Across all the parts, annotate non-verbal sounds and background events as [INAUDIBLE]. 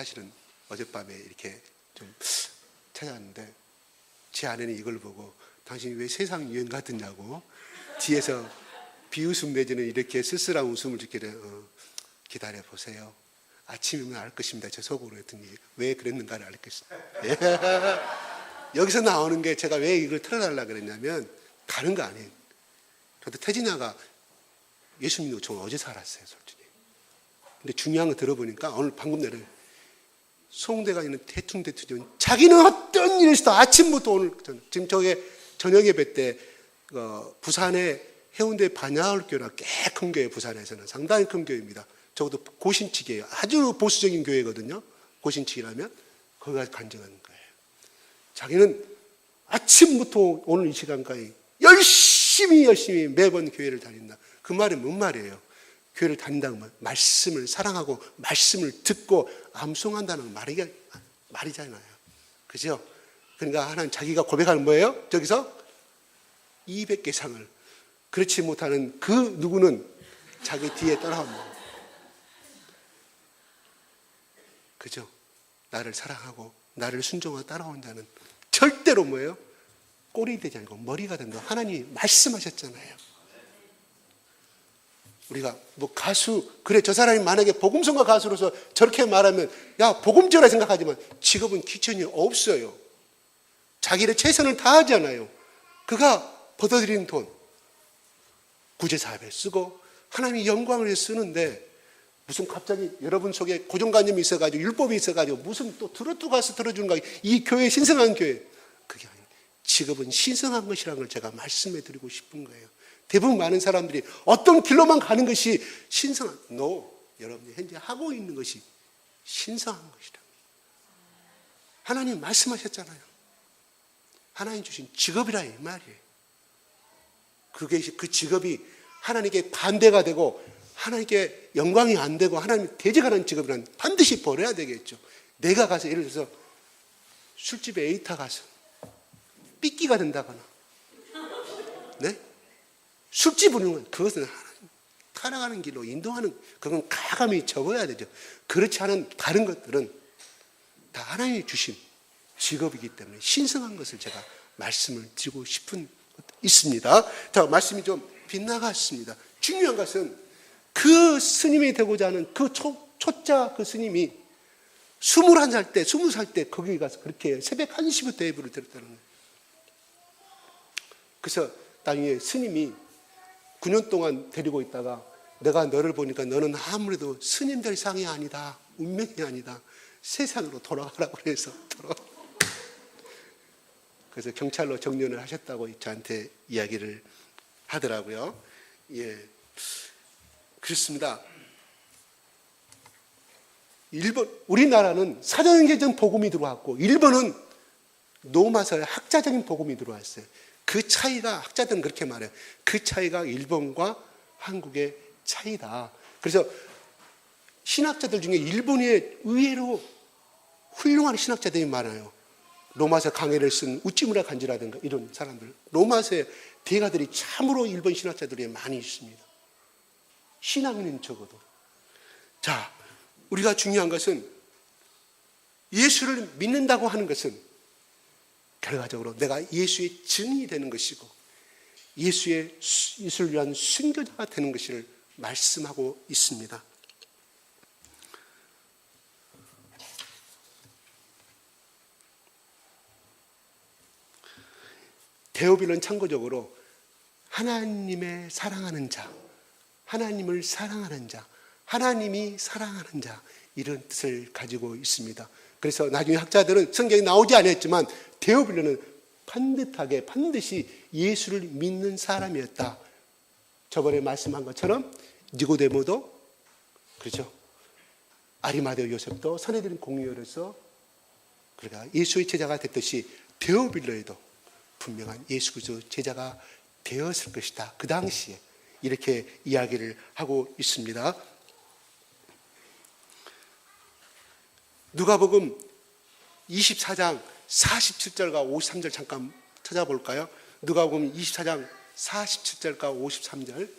사실은 어젯밤에 이렇게 좀 찾아왔는데 제 아내는 이걸 보고 당신이 왜 세상 유행 같았냐고 뒤에서 비웃음 내지는 이렇게 쓸쓸한 웃음을 짓기를 어, 기다려 보세요. 아침이면 알 것입니다. 저 속으로 했더니 왜 그랬는가를 알 것입니다. 예. [LAUGHS] 여기서 나오는 게 제가 왜 이걸 틀어달라 그랬냐면 다른 거 아니에요. 저도 태진아가 예수 믿는 저 어제 살았어요, 솔직히. 근데 중요한 거 들어보니까 오늘 방금 내려 송대가 있는 대충 대통령 자기는 어떤 있어도 아침부터 오늘 지금 저게 저녁에 뵐때 어, 부산에 해운대 반야울교라 꽤큰 교회 부산에서는 상당히 큰 교회입니다. 적어도 고신칙이에요. 아주 보수적인 교회거든요. 고신칙이라면 거기가 간증하는 거예요. 자기는 아침부터 오늘 이 시간까지 열심히 열심히 매번 교회를 다닌다. 그 말이 뭔 말이에요? 교회를 다닌다는 말, 말씀을 사랑하고 말씀을 듣고 암송한다는 말이, 말이잖아요. 그죠? 그러니까 하나님 자기가 고백하는 뭐예요? 저기서 200개 상을 그렇지 못하는 그 누구는 자기 뒤에 따라옵니다. 그죠? 나를 사랑하고 나를 순종하고 따라온 자는 절대로 뭐예요? 꼴이 되지 않고 머리가 된다. 하나님이 말씀하셨잖아요. 우리가 뭐 가수 그래 저 사람이 만약에 복음성가 가수로서 저렇게 말하면 야 복음자라 생각하지만 직업은 기천이 없어요. 자기의 최선을 다하잖아요. 그가 벌어들인 돈 구제 사업에 쓰고 하나님이 영광을 위해 쓰는데 무슨 갑자기 여러분 속에 고정관념이 있어가지고 율법이 있어가지고 무슨 또 트로트 가서 들어주는 거이 교회 신성한 교회 그게 아니에요. 직업은 신성한 것이라는 걸 제가 말씀해 드리고 싶은 거예요. 대부분 많은 사람들이 어떤 길로만 가는 것이 신성한, no. 여러분이 현재 하고 있는 것이 신성한 것이다. 하나님 말씀하셨잖아요. 하나님 주신 직업이라 이 말이에요. 그게 그 직업이 하나님께 반대가 되고 하나님께 영광이 안 되고 하나님 대적하는 직업이란 반드시 버려야 되겠죠. 내가 가서 예를 들어서 술집에 에이타 가서 삐끼가 된다거나, 네? 술집 부르는 그것은 타락하는 길로 인도하는 그건 가감히 접어야 되죠. 그렇지 않은 다른 것들은 다 하나님이 주신 직업이기 때문에 신성한 것을 제가 말씀을 드리고 싶은 것 있습니다. 자, 말씀이 좀 빗나갔습니다. 중요한 것은 그 스님이 되고자 하는 그 초, 초자 그 스님이 21살 때, 20살 때 거기 가서 그렇게 새벽 1시부터 예불을 드렸다는 거예요. 그래서 나중에 스님이 9년 동안 데리고 있다가 내가 너를 보니까 너는 아무래도 스님들 상이 아니다. 운명이 아니다. 세상으로 돌아가라고 해서 돌아. 그래서 경찰로 정년을 하셨다고 저한테 이야기를 하더라고요. 예. 그렇습니다. 일본, 우리나라는 사전계정 복음이 들어왔고, 일본은 노마서의 학자적인 복음이 들어왔어요. 그 차이가, 학자들은 그렇게 말해요. 그 차이가 일본과 한국의 차이다. 그래서 신학자들 중에 일본에 의외로 훌륭한 신학자들이 많아요. 로마서 강해를 쓴 우찌무라 간지라든가 이런 사람들. 로마서의 대가들이 참으로 일본 신학자들이 많이 있습니다. 신앙인은 적어도. 자, 우리가 중요한 것은 예수를 믿는다고 하는 것은 결과적으로 내가 예수의 증이 되는 것이고 예수의 예수를 위한 순교자가 되는 것을 말씀하고 있습니다. 데오빌은 참고적으로 하나님의 사랑하는 자, 하나님을 사랑하는 자, 하나님이 사랑하는 자 이런 뜻을 가지고 있습니다. 그래서 나중에 학자들은 성경에 나오지 않았지만 데오빌로는 반듯하게 반드시 예수를 믿는 사람이었다. 저번에 말씀한 것처럼 니고데모도 그렇죠. 아리마데오 요셉도 선해드린 공유로서 그러니까 예수의 제자가 됐듯이 데오빌로에도 분명한 예수 그리스도 제자가 되었을 것이다. 그 당시에 이렇게 이야기를 하고 있습니다. 누가복음 24장 47절과 53절 잠깐 찾아볼까요? 누가복음 24장 47절과 53절.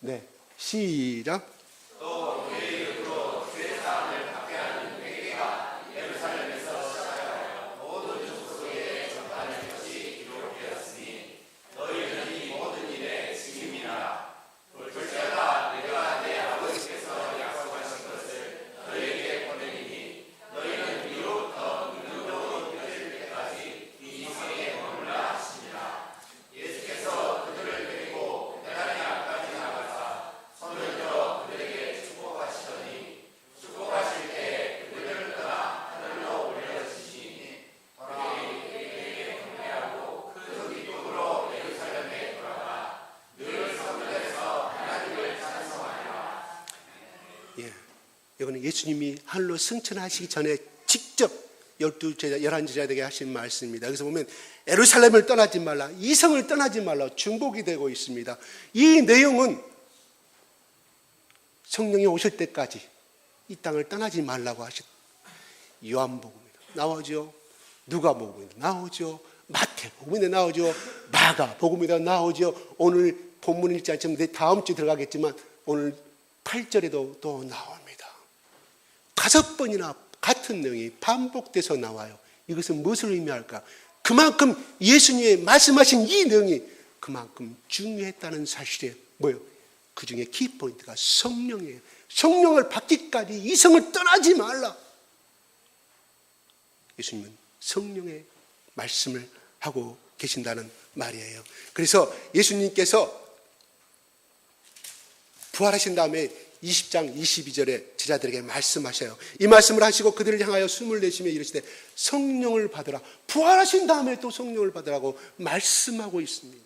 네. 시작. 이거는 예수님이 하늘로 승천하시기 전에 직접 열두 제자, 열한 제자에게 하신 말씀입니다. 여기서 보면 에루살렘을 떠나지 말라, 이성을 떠나지 말라 중복이 되고 있습니다. 이 내용은 성령이 오실 때까지 이 땅을 떠나지 말라고 하셨. 요한복음에도 나오죠. 누가복음에도 나오죠. 마태복음에 나오죠. 마가복음에도 나오죠. 오늘 본문 읽지 않지만 내 다음 주 들어가겠지만 오늘 8절에도 또 나옵니 다. 다섯 번이나 같은 내용이 반복돼서 나와요. 이것은 무엇을 의미할까? 그만큼 예수님의 말씀하신 이 내용이 그만큼 중요했다는 사실이에요. 뭐요? 그 중에 키포인트가 성령이에요. 성령을 받기까지 이성을 떠나지 말라. 예수님은 성령의 말씀을 하고 계신다는 말이에요. 그래서 예수님께서 부활하신 다음에 20장 22절에 제자들에게 말씀하셔요. 이 말씀을 하시고 그들을 향하여 숨을 내쉬며 이르시되 성령을 받으라. 부활하신 다음에 또 성령을 받으라고 말씀하고 있습니다.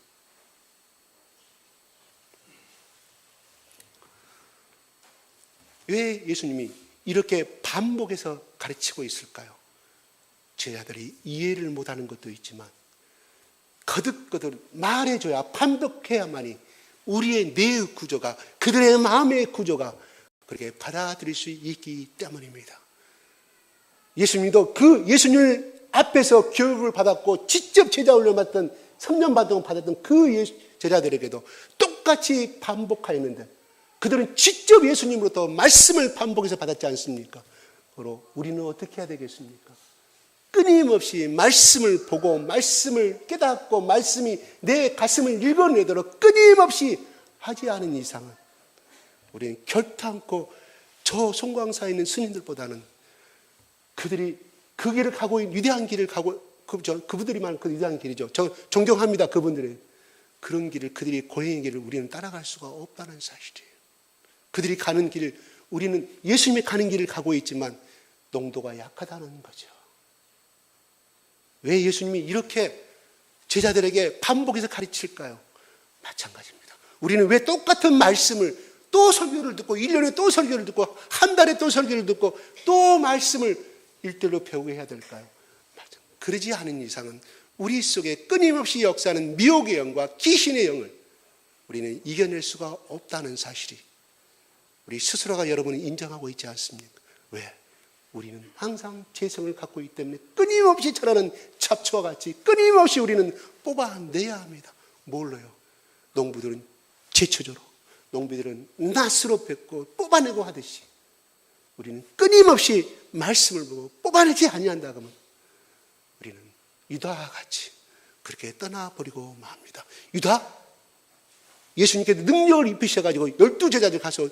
왜 예수님이 이렇게 반복해서 가르치고 있을까요? 제자들이 이해를 못하는 것도 있지만 거듭거듭 말해줘야 반복해야만이 우리의 뇌의 구조가 그들의 마음의 구조가 그렇게 받아들일 수 있기 때문입니다. 예수님도 그 예수님 앞에서 교육을 받았고 직접 제자 훈련 받던 3년 반동 받았던 그 예수- 제자들에게도 똑같이 반복하였는데 그들은 직접 예수님으로부터 말씀을 반복해서 받았지 않습니까? 그러 우리는 어떻게 해야 되겠습니까? 끊임없이 말씀을 보고 말씀을 깨닫고 말씀이 내 가슴을 읽어내도록 끊임없이 하지 않은 이상은 우리는 결탄코 저 송광사에 있는 스님들보다는 그들이 그 길을 가고 있는 위대한 길을 가고 그, 저, 그분들이 말하는 그 위대한 길이죠. 저 존경합니다. 그분들의 그런 길을 그들이 고행의 길을 우리는 따라갈 수가 없다는 사실이에요. 그들이 가는 길을 우리는 예수님이 가는 길을 가고 있지만 농도가 약하다는 거죠. 왜 예수님이 이렇게 제자들에게 반복해서 가르칠까요? 마찬가지입니다. 우리는 왜 똑같은 말씀을 또 설교를 듣고 1년에 또 설교를 듣고 한 달에 또 설교를 듣고 또 말씀을 일대로 배우게 해야 될까요? 맞아. 그러지 않은 이상은 우리 속에 끊임없이 역사하는 미혹의 영과 귀신의 영을 우리는 이겨낼 수가 없다는 사실이 우리 스스로가 여러분이 인정하고 있지 않습니까? 왜? 우리는 항상 재성을 갖고 있기 때문에 끊임없이 자라는 잡초와 같이 끊임없이 우리는 뽑아내야 합니다. 뭘로요? 농부들은 제초조로, 농부들은 낫으로 뱉고 뽑아내고 하듯이 우리는 끊임없이 말씀을 보고 뽑아내지 아니한다 그러면 우리는 유다와 같이 그렇게 떠나버리고 맙니다. 유다 예수님께서 능력을 입히셔가지고 열두 제자들 가서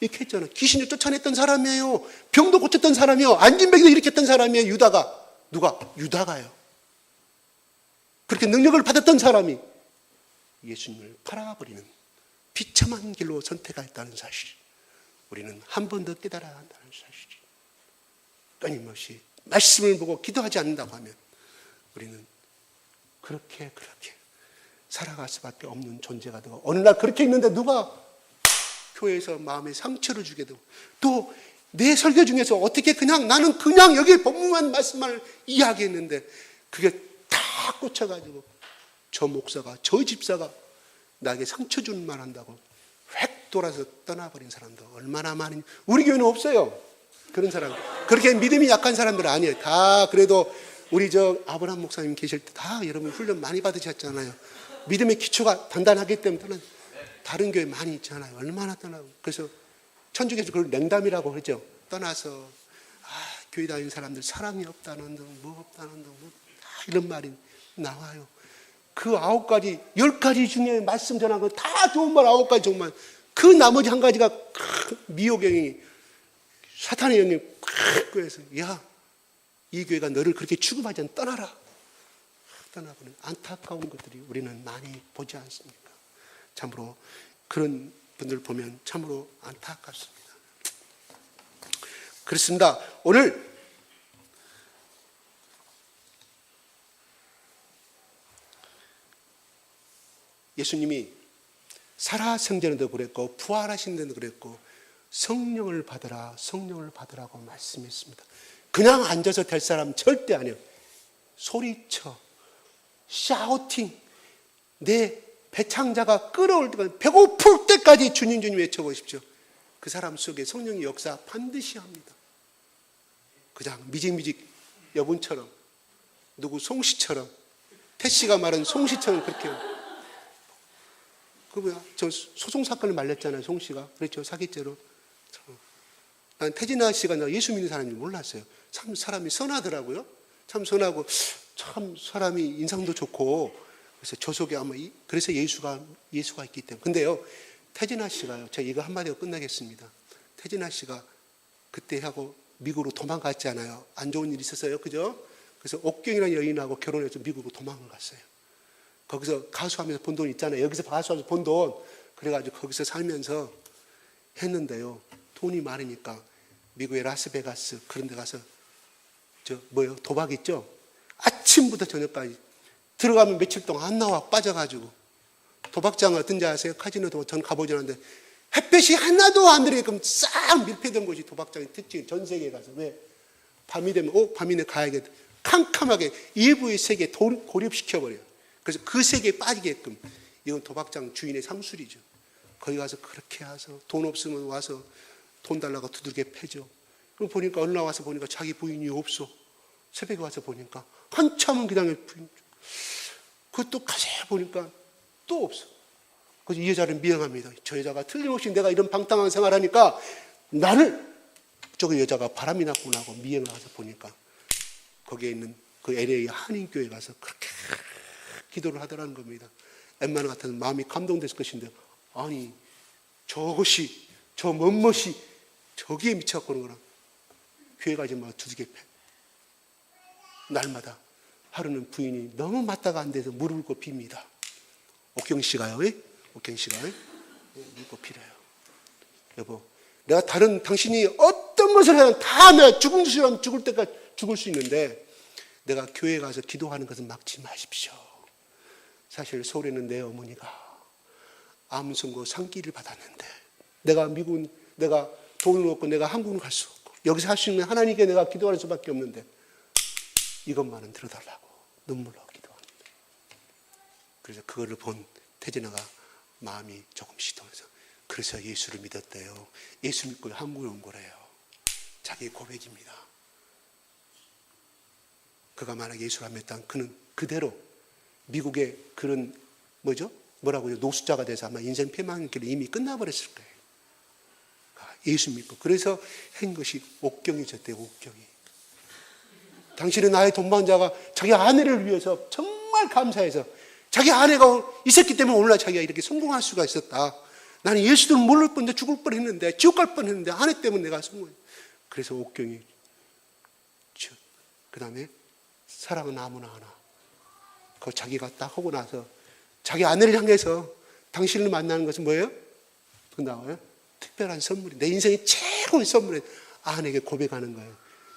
이렇게 했잖아. 귀신을 쫓아냈던 사람이에요. 병도 고쳤던 사람이요. 안진뱅이도 일으켰던 사람이에요. 유다가. 누가? 유다가요. 그렇게 능력을 받았던 사람이 예수님을 팔아버리는 비참한 길로 선택했다는 사실. 우리는 한 번 더 깨달아야 한다는 사실이. 끊임없이 말씀을 보고 기도하지 않는다고 하면 우리는 그렇게 그렇게 살아갈 수밖에 없는 존재가 되고 어느 날 그렇게 있는데 누가 교회에서 마음에 상처를 주게 되고 또 내 설교 중에서 어떻게 그냥 나는 그냥 여기 법문만 말씀만 이야기했는데 그게 다 꽂혀가지고 저 목사가 저 집사가 나에게 상처 주는 말 한다고 획 돌아서 떠나버린 사람도 얼마나 많은 우리 교회는 없어요 그런 사람 그렇게 믿음이 약한 사람들 아니에요 다 그래도 우리 저 아브라함 목사님 계실 때 다 여러분 훈련 많이 받으셨잖아요 믿음의 기초가 단단하기 때문에 다른 교회 많이 있잖아요. 얼마나 떠나고. 그래서 천주교에서 그걸 냉담이라고 그러죠. 떠나서, 아, 교회 다니는 사람들 사랑이 없다는 등, 뭐 없다는 등, 뭐, 다 이런 말이 나와요. 그 아홉 가지, 열 가지 중에 말씀 전한 거 다 좋은 말 아홉 가지 정말. 그 나머지 한 가지가 미혹영이, 사탄의 영이 콱 끄해서, 야, 이 교회가 너를 그렇게 취급하지 않 떠나라. 떠나보는 안타까운 것들이 우리는 많이 보지 않습니까? 참으로 그런 분들 보면 참으로 안타깝습니다. 그렇습니다. 오늘 예수님이 살아 생전에도 그랬고 부활하신 데도 그랬고 성령을 받으라, 성령을 받으라고 말씀했습니다. 그냥 앉아서 될 사람 절대 아니에요. 소리쳐, 샤우팅, 내 배창자가 끓어올 때까지, 배고플 때까지 주님 주님 외쳐보십시오. 그 사람 속에 성령의 역사 반드시 합니다. 그냥 미직미직 여분처럼, 누구 송씨처럼, 태씨가 말한 송씨처럼 그렇게. 그 뭐야, 저 소송 사건을 말렸잖아요, 송 씨가. 그랬죠, 사기죄로. 난 태진아 씨가 나 예수 믿는 사람인지 몰랐어요. 참 사람이 선하더라고요. 참 선하고 참 사람이 인상도 좋고 그래서 저 속에 아마 이, 그래서 예수가 예수가 있기 때문에. 근데요 태진아 씨가요. 제가 이거 한마디로 끝나겠습니다. 태진아 씨가 그때 하고 미국으로 도망갔잖아요. 안 좋은 일 있었어요, 그죠? 그래서 옥경이라는 여인하고 결혼해서 미국으로 도망을 갔어요. 거기서 가수하면서 번돈 있잖아요. 여기서 가수하면서 번 돈. 그래가지고 거기서 살면서 했는데요. 돈이 많으니까 미국의 라스베가스 그런 데 가서 저 뭐요 도박 있죠? 아침부터 저녁까지 들어가면 며칠 동안 안 나와 빠져가지고 도박장 어떤지 아세요? 카지노 도박 전 가보지 않았는데 햇볕이 하나도 안 들게끔 싹 밀폐된 곳이 도박장의 특징 전 세계에 가서 왜 밤이 되면 어 밤이네 가야겠다 캄캄하게 일부의 세계에 도- 고립시켜버려요 그래서 그 세계에 빠지게끔 이건 도박장 주인의 상술이죠 거기 가서 그렇게 해서 돈 없으면 와서 돈 달라고 두들겨 패죠. 그럼 보니까 날 와서 보니까 자기 부인이 없어. 새벽에 와서 보니까 한참은 기다려 부인. 그것도 가세 보니까 또 없어. 그래서 이 여자를 미행합니다. 저 여자가 틀림없이 내가 이런 방탕한 생활하니까 나를 저그 여자가 바람이 났구나 하고 미행을 가서 보니까 거기에 있는 그 LA 한인교회 가서 그렇게 기도를 하더라는 겁니다. 엠마는 같은 마음이 감동됐을 것인데 아니 저것이 저 멋멋이 저기에 미쳐갖고 오는 거랑 교회 가지 마 두들겨 패. 날마다 하루는 부인이 너무 맞다가 안 돼서 무릎을 꿇고 빕니다. 옥경 씨가요, 예? 옥경 씨가 예? 무릎 꿇고 빌어요. 여보, 내가 다른 당신이 어떤 것을 하든 다 내가 죽은 수라면 죽을 때까지 죽을 수 있는데 내가 교회 가서 기도하는 것은 막지 마십시오. 사실 서울에는 내 어머니가 암 선고 상기를 받았는데 내가 미국 내가 돈을 얻고 내가 한국을 갈 수 없고 여기서 할 수 있는 하나님께 내가 기도할 수밖에 없는데 이것만은 들어달라고 눈물로 기도합니다. 그래서 그거를 본 태진아가 마음이 조금씩 동해서 그래서 예수를 믿었대요. 예수 믿고 한국에 온 거래요. 자기 고백입니다. 그가 만약 예수를 안 믿다면 그는 그대로 미국의 그런 뭐죠? 뭐라고요? 노숙자가 돼서 아마 인생 패망길이 이미 끝나버렸을 거예요. 아, 예수 믿고 그래서 한 것이 옥경이 졌대요. 옥경이. 당신은 나의 동반자가 자기 아내를 위해서 정말 감사해서 자기 아내가 있었기 때문에 오늘날 자기가 이렇게 성공할 수가 있었다. 나는 예수도 모를 뻔데 죽을 뻔 했는데 지옥 갈 뻔 했는데 아내 때문에 내가 성공. 그래서 옥경이 그 다음에 사랑은 아무나 하나. 그 자기가 딱 하고 나서 자기 아내를 향해서 당신을 만나는 것은 뭐예요? 그 나와요? 특별한 선물이 내 인생의 최고의 선물이 아내에게 고백하는 거예요.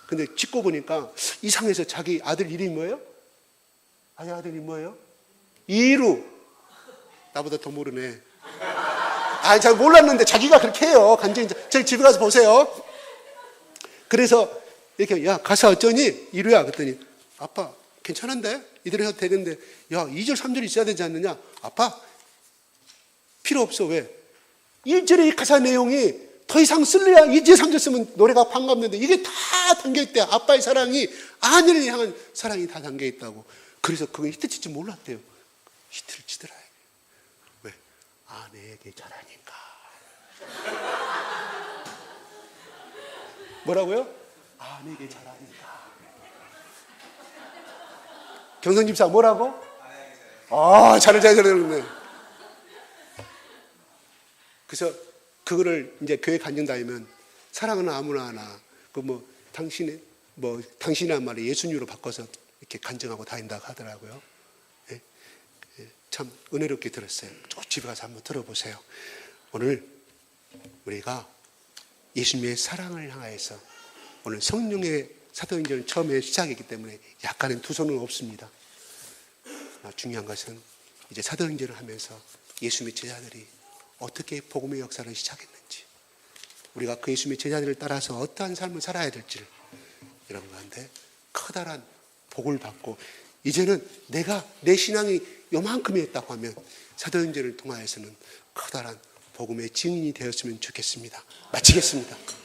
근데 찍고 보니까 이상해서 자기 아들 이름이 뭐예요? 아니 아들이 뭐예요? 이루. 나보다 더 모르네. 아, 잘 몰랐는데 자기가 그렇게 해요. 간증, 저희 집에 가서 보세요. 그래서 이렇게, 야, 가서 어쩌니? 이루야. 그랬더니, 아빠, 괜찮은데? 이대로 해도 되는데, 야, 2절, 3절 있어야 되지 않느냐? 아빠, 필요 없어. 왜? 1절의 이 가사 내용이 더 이상 쓸래야 2절, 3절 쓰면 노래가 반갑는데 이게 다 담겨있대. 아빠의 사랑이, 아내를 향한 사랑이 다 담겨있다고. 그래서 그거 히트 칠줄 몰랐대요. 히트를 치더라. 왜? 아내에게 잘하니까. 뭐라고요? 아내에게 잘하니까. 경선 집사 뭐라고? 아, 잘을 잘 들었네. 그래서 그거를 이제 교회 간증 다니면 사랑은 아무나 하나 그 뭐 당신의 뭐 당신이란 말을 예수님으로 바꿔서 이렇게 간증하고 다닌다고 하더라고요. 예? 예, 참 은혜롭게 들었어요. 쭉 집에 가서 한번 들어보세요. 오늘 우리가 예수님의 사랑을 향하여서 오늘 성령의 사도행전을 처음에 시작했기 때문에 약간은 두 손은 없습니다. 아, 중요한 것은 이제 사도행전을 하면서 예수님의 제자들이 어떻게 복음의 역사를 시작했는지 우리가 그 예수님의 제자들을 따라서 어떠한 삶을 살아야 될지를 건데 커다란 복을 받고 이제는 내가 내 신앙이 요만큼이었다고 하면 사도행전을 통하여서는 커다란 복음의 증인이 되었으면 좋겠습니다. 마치겠습니다.